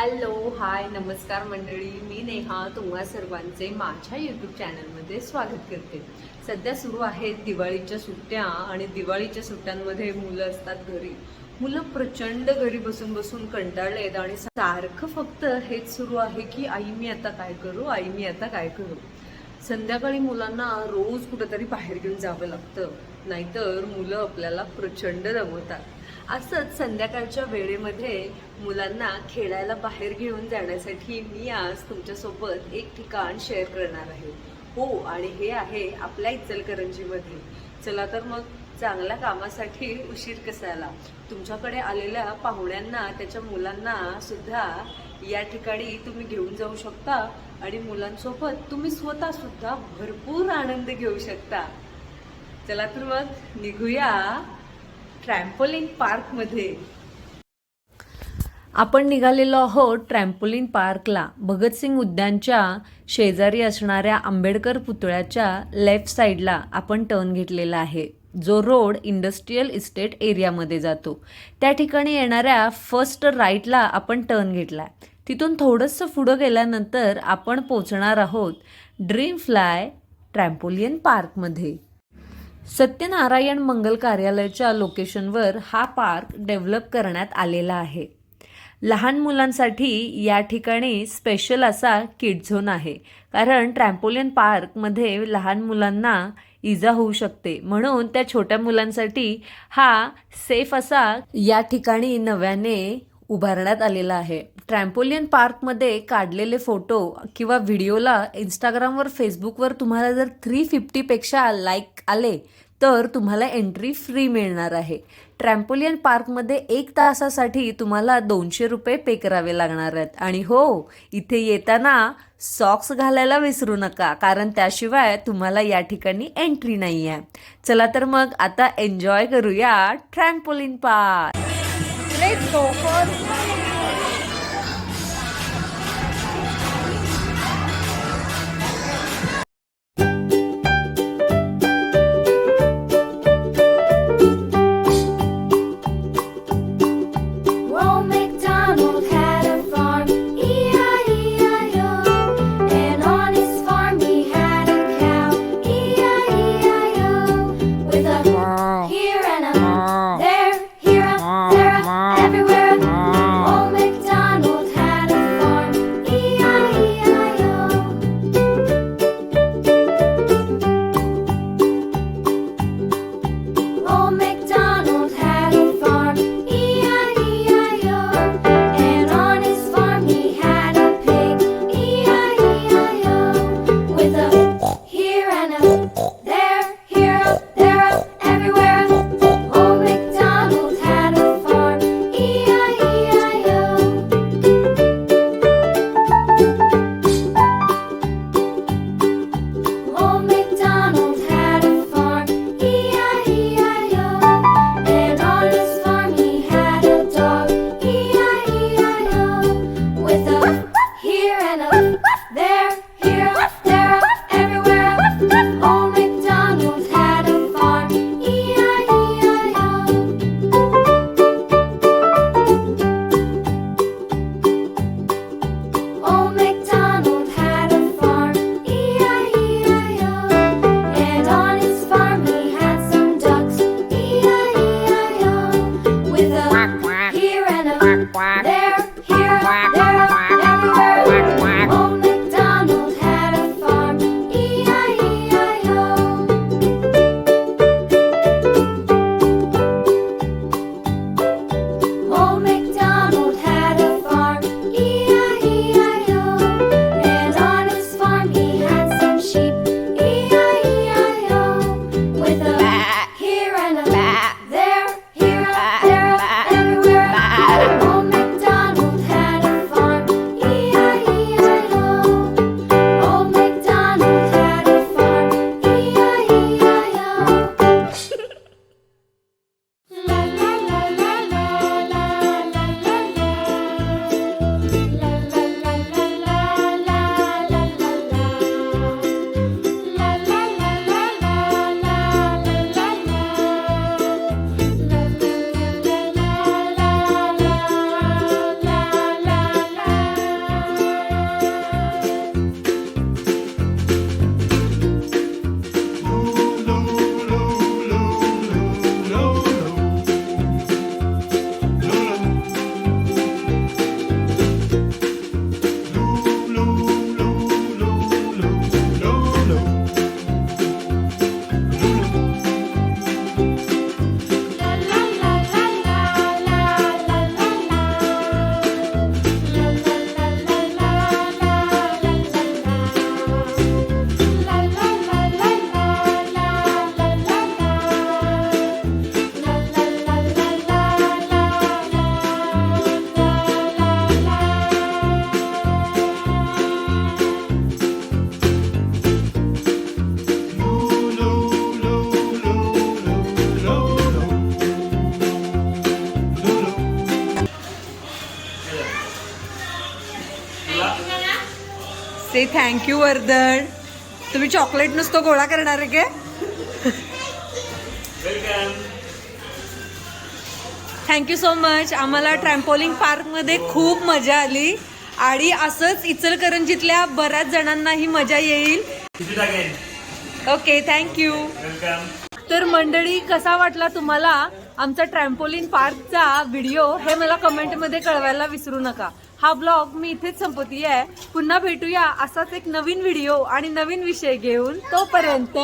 Hello hi नमस्कार मंडळी. मी नेहा तुम्हा सर्वांचे माझ्या यूट्यूब चॅनलमध्ये स्वागत करते. सध्या सुरू आहेत दिवाळीच्या सुट्ट्या आणि दिवाळीच्या सुट्ट्यांमध्ये मुलं असतात घरी. मुलं प्रचंड घरी बसून बसून कंटाळले आहेत आणि सारखं फक्त हेच सुरू आहे की आई मी आता काय करू? आई मी आता काय करू? संध्याकाळी मुलांना रोज कुठंतरी बाहेर घेऊन जावं लागतं. नाहीतर मुलं आपल्याला प्रचंड रमवतात. असंच संध्याकाळच्या वेळेमध्ये मुलांना खेळायला बाहेर घेऊन जाण्यासाठी मी आज तुमच्यासोबत एक ठिकाण शेअर करणार आहे. हो आणि हे आहे आपल्या इचलकरंजीमध्ये. चला तर मग चांगल्या कामासाठी उशीर कसायला. तुमच्याकडे आलेल्या पाहुण्यांना त्याच्या मुलांना सुद्धा या ठिकाणी तुम्ही घेऊन जाऊ शकता आणि मुलांसोबत तुम्ही स्वतः सुद्धा भरपूर आनंद घेऊ शकता. चला तर मग निघूया. ट्रॅम्पोलिन पार्कमध्ये. आपण निघालेलो आहोत ट्रॅम्पोलिन पार्कला. भगतसिंग उद्यानच्या शेजारी असणाऱ्या आंबेडकर पुतळ्याच्या लेफ्ट साईडला आपण टर्न घेतलेला आहे. जो रोड इंडस्ट्रीयल इस्टेट एरियामध्ये जातो. त्या ठिकाणी येणाऱ्या फर्स्ट राईटला आपण टर्न घेतला तिथून थोडंसं पुढं गेल्यानंतर आपण पोचणार आहोत ड्रीम फ्लाय ट्रॅम्पोलियन पार्कमध्ये. सत्यनारायण मंगल कार्यालयाच्या लोकेशनवर हा पार्क डेव्हलप करण्यात आलेला आहे. लहान मुलांसाठी या ठिकाणी स्पेशल असा किड झोन आहे. कारण ट्रॅम्पोलियन पार्कमध्ये लहान मुलांना इजा होऊ शकते. म्हणून त्या छोट्या मुलांसाठी हा सेफ असा या ठिकाणी नव्याने उभारण्यात आलेला आहे. ट्रॅम्पोलियन पार्कमध्ये काढलेले फोटो किंवा व्हिडिओला इंस्टाग्रामवर फेसबुकवर तुम्हाला जर थ्री फिफ्टीपेक्षा लाईक आले तर तुम्हाला एंट्री फ्री मिळणार आहे. ट्रॅम्पोलियन पार्कमध्ये एक तासासाठी तुम्हाला दोनशे रुपये पे करावे लागणार आहेत. आणि हो इथे येताना सॉक्स घालायला विसरू नका कारण त्याशिवाय तुम्हाला या ठिकाणी एंट्री नाही आहे चला तर मग आता एन्जॉय करूया trampoline park Let's go. for से थँक्यू वर्धन. तुम्ही चॉकलेट नुसतं गोळा करणार आहे काय थँक्यू सो मच आम्हाला ट्रॅम्पोलिंग पार्कमध्ये खूप मजा आली. आणि असंच इचलकरंजीतल्या बऱ्याच जणांना ही मजा येईल. ओके थँक्यू तर मंडळी कसा वाटला तुम्हाला आमचा ट्रॅम्पोलिन पार्कचा व्हिडिओ हे मला कमेंटमध्ये कळवायला विसरू नका. हा ब्लॉग मी इथेच संपवती आहे पुन्हा भेटूया असाच एक नवीन व्हिडिओ आणि नवीन विषय घेऊन. तोपर्यंत